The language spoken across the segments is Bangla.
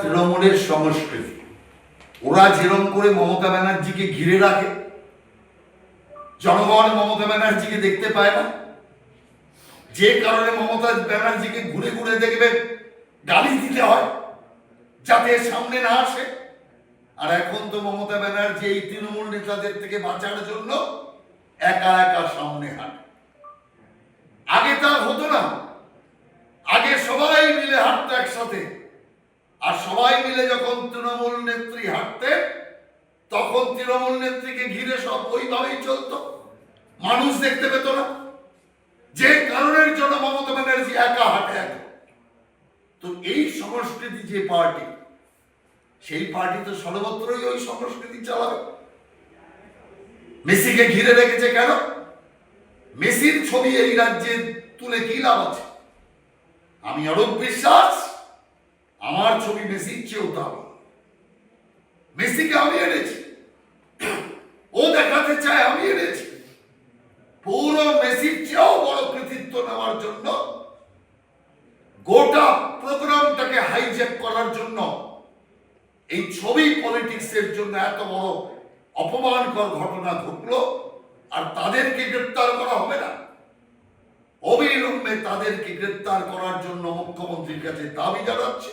তৃণমূলের সংস্কৃতি। ওরা যেরম করে মমতা ব্যানার্জিকে ঘিরে রাখে, জনগণ মমতা ব্যানার্জিকে দেখতে পায় না, যে কারণে মমতা ব্যানার্জিকে ঘুরে ঘুরে দেখবে, গালি দিতে হয়, যাতে সামনে না আসে। আর এখন তো মমতা ব্যানার্জি এই তৃণমূল নেতাদের থেকে বাঁচার জন্য একা একা সামনে হাঁটে আগে তার হতো না আগে সবাই মিলে হাঁটতো একসাথে আর সবাই মিলে যখন তৃণমূল নেত্রী হাঁটতেন তখন তৃণমূল নেত্রীকে ঘিরে সব ওইভাবেই চলতো। মানুষ দেখতে পেত না। যে কারণের জন্য মমতা ব্যানার্জি একা হাঁটে এখন তো এই সংস্কৃতি যে পার্টি, সেই পার্টি তো সর্বত্রই ওই সংস্কৃতি চালাবে। মেসিকে ঘিরে রেখেছে কেন? মেসির ছবি এই রাজ্যে তুলে কি লাভ আছে? আমি অরূপ বিশ্বাস, আমার ছবি মেসির চেয়েও দাম মেসিকে আমি এনেছি। ও দেখাতে চায় আমি এনেছি। পুরো মেসির চেয়েও বড় কৃতিত্ব নেওয়ার জন্য, গোটা প্রোগ্রামটাকে হাইজ্যাক করার জন্য, এই ছবি পলিটিক্সের জন্য এত বড় অপমানকর ঘটনা ঘটলো, আর তাদেরকে গ্রেপ্তার করা হবে না। অবিলম্বে তাদেরকে গ্রেপ্তার করার জন্য মুখ্যমন্ত্রীর কাছে দাবি জানাচ্ছি।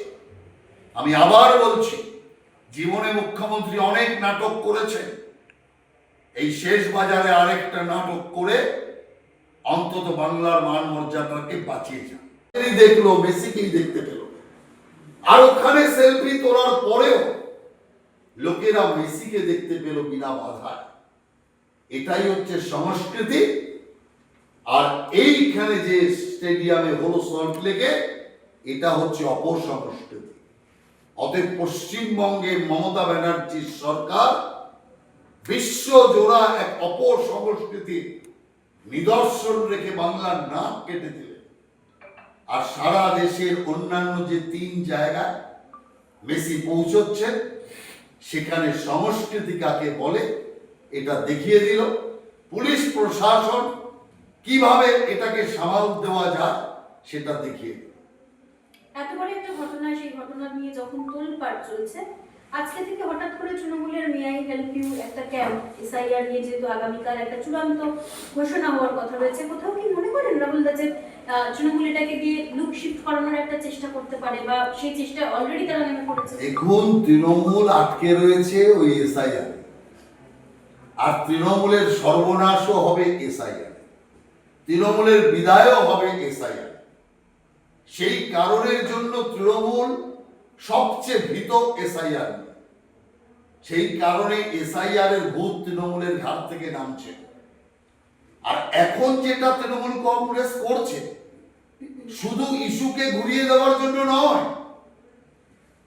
আমি আবার বলছি জীবনে মুখ্যমন্ত্রী অনেক নাটক করেছেন এই শেষ বাজারে আরেকটা নাটক করে অন্তত বাংলার মান মর্যাদাকে বাঁচিয়ে যান দেখল মেসিকেই দেখতে পেল। আর ওখানে সেলফি তোলার পরেও লোকেরা মেসিকে দেখতে পেল বিনা বাধায়। এটাই হচ্ছে সংস্কৃতি। আর এইখানে যে স্টেডিয়ামে হলো সল্ট লেগে এটা হচ্ছে অপসংস্কৃতি অতএব পশ্চিমবঙ্গে মমতা ব্যানার্জির সরকার বিশ্ব জোড়া এক অপসংস্কৃতি নিদর্শন রেখে বাংলার নাম কেটে দিলেন। আর সারা দেশের অন্যান্য যে তিন জায়গায় মেসি পৌঁছচ্ছেন, সেখানে সংস্কৃতি কাকে বলে এটা দেখিয়ে দিল। পুলিশ প্রশাসন কীভাবে এটাকে সামাল দেওয়া যায় সেটা দেখিয়ে দিল। এত বড় একটা ঘটনা, সেই ঘটনা নিয়ে যখন তোলপাড় চলছে, আজকে থেকে হঠাৎ করে তৃণমূলের মেয়াই হেল্প ইউ একটা ক্যাম্প এসআইআর নিয়ে যেহেতু আগামীকাল একটা চূড়ান্ত ঘোষণা হওয়ার কথা রয়েছে, কোথাও কি মনে করেন রাহুল দা যে তৃণমূল এটাকে দিয়ে লুক শিফট করানোর একটা চেষ্টা করতে পারে বা সেই চেষ্টা অলরেডি তারা নেমে পড়েছে? এখন তৃণমূল আটকে রয়েছে ওই এসআইআর আর তৃণমূলের সর্বনাশও হবে এসআইআর তৃণমূলের বিদায়ও হবে এসআইআর সেই কারণের জন্য তৃণমূল সবচেয়ে ভীত এসআইআর। সেই কারণে এসআইআর এর ভূত তৃণমূলের ঘাট থেকে নামছে। আর এখন যেটা তৃণমূল কংগ্রেস করছে, শুধু ইস্যুকে ঘুরিয়ে দেওয়ার জন্য নয়,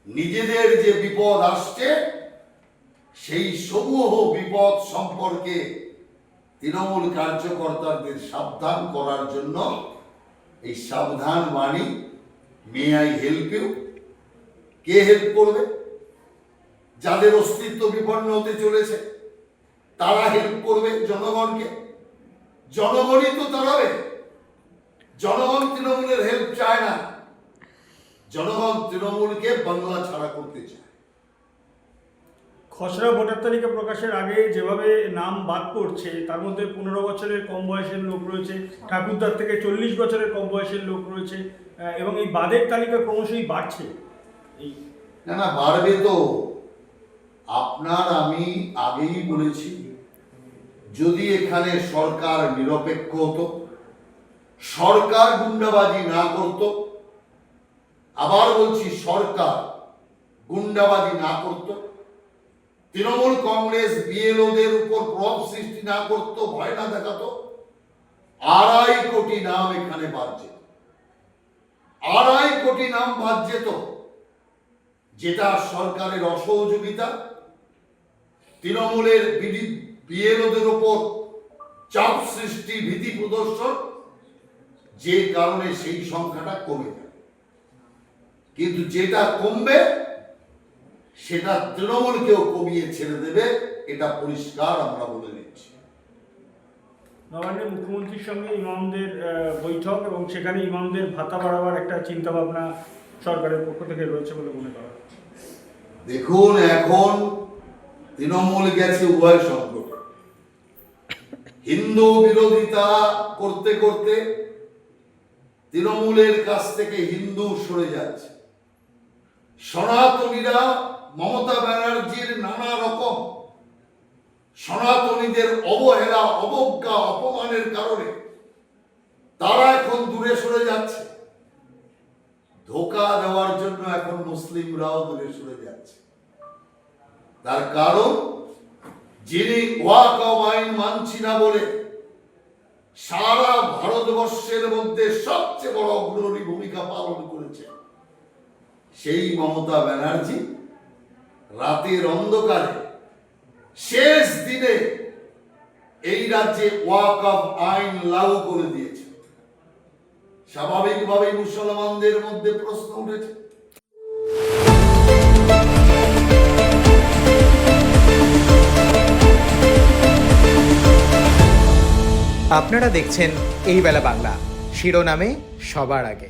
নিজেদের যে বিপদ আসছে, সেই সমূহ বিপদ সম্পর্কে তৃণমূল কার্যকর্তাদের সাবধান করার জন্য এই সাবধান বাণী মে আই হেল্প ইউ কে হেল্প করবে? যাদের অস্তিত্ব বিপন্ন হতে চলেছে, তারা হেল্প করবে জনগণকে। জনগণই তো তাড়াবে জনগণ তৃণমূলের হেল্প চায় না। জনগণ তৃণমূলকে বাংলা ছাড়া করতে চায়। খসড়া ভোটার তালিকা প্রকাশের আগে যেভাবে নাম বাদ পড়ছে, তার মধ্যে পনেরো বছরের কম বয়সের লোক রয়েছে, ঠাকুরদার থেকে চল্লিশ বছরের কম বয়সের লোক রয়েছে এবং এই বাদের তালিকা ক্রমশই বাড়ছে। এই না না, বাড়বে তো। আপনার আমি আগেই বলেছি, যদি এখানে সরকার নিরপেক্ষ হতো, সরকার গুন্ডাবাজি না করত, আবার বলছি সরকার গুন্ডাবাজি না করত তৃণমূল কংগ্রেস বিএলওদের উপর প্রভাব সৃষ্টি না করত, ভয় না দেখাতো। আড়াই কোটি নাম এখানে বাদ যেত আড়াই কোটি নাম বাদ যেত যেটা সরকারের অসহযোগিতা, তৃণমূলের বিএলওদের ওপর চাপ সৃষ্টি, ভীতি প্রদর্শন, যে কারণে সেই সংখ্যাটা কমে যাবে কিন্তু যেটা কমবে সেটা তৃণমূলকেও কমিয়ে ছেড়ে দেবে এটা পরিষ্কার আমরা বলে দিচ্ছি। নবান্নে মুখ্যমন্ত্রীর সঙ্গে ইমামদের বৈঠক এবং সেখানে ইমামদের ভাতা বাড়াবার একটা চিন্তা ভাবনা সরকারের পক্ষ থেকে রয়েছে বলে মনে করা দেখুন এখন তৃণমূল গেছে উভয় সংকট হিন্দু বিরোধিতা করতে করতে তৃণমূলের কাছ থেকে হিন্দু সরে যাচ্ছে। সনাতনীরা মমতা ব্যানার্জির নানা রকম সনাতনীদের অবহেলা, অবজ্ঞা, অপমানের কারণে তারা এখন দূরে সরে যাচ্ছে। ধোকা দেওয়ার জন্য এখন মুসলিমরাও দূরে সরে যাচ্ছে। তার কারণ, যিনি ওয়াক আইন মানছি না বলে সারা ভারতবর্ষের মধ্যে সবচেয়ে বড় অগ্রণী ভূমিকা পালন করেছে সেই মমতা ব্যানার্জি। রাতের অন্ধকারে, শেষ দিনে এই রাজ্যে ওয়াক অফ আইন লাগু করে দিয়েছে। স্বাভাবিকভাবেই মুসলমানদের মধ্যে প্রশ্ন উঠেছে। আপনারা দেখছেন এই বেলা বাংলা। শিরোনামে সবার আগে।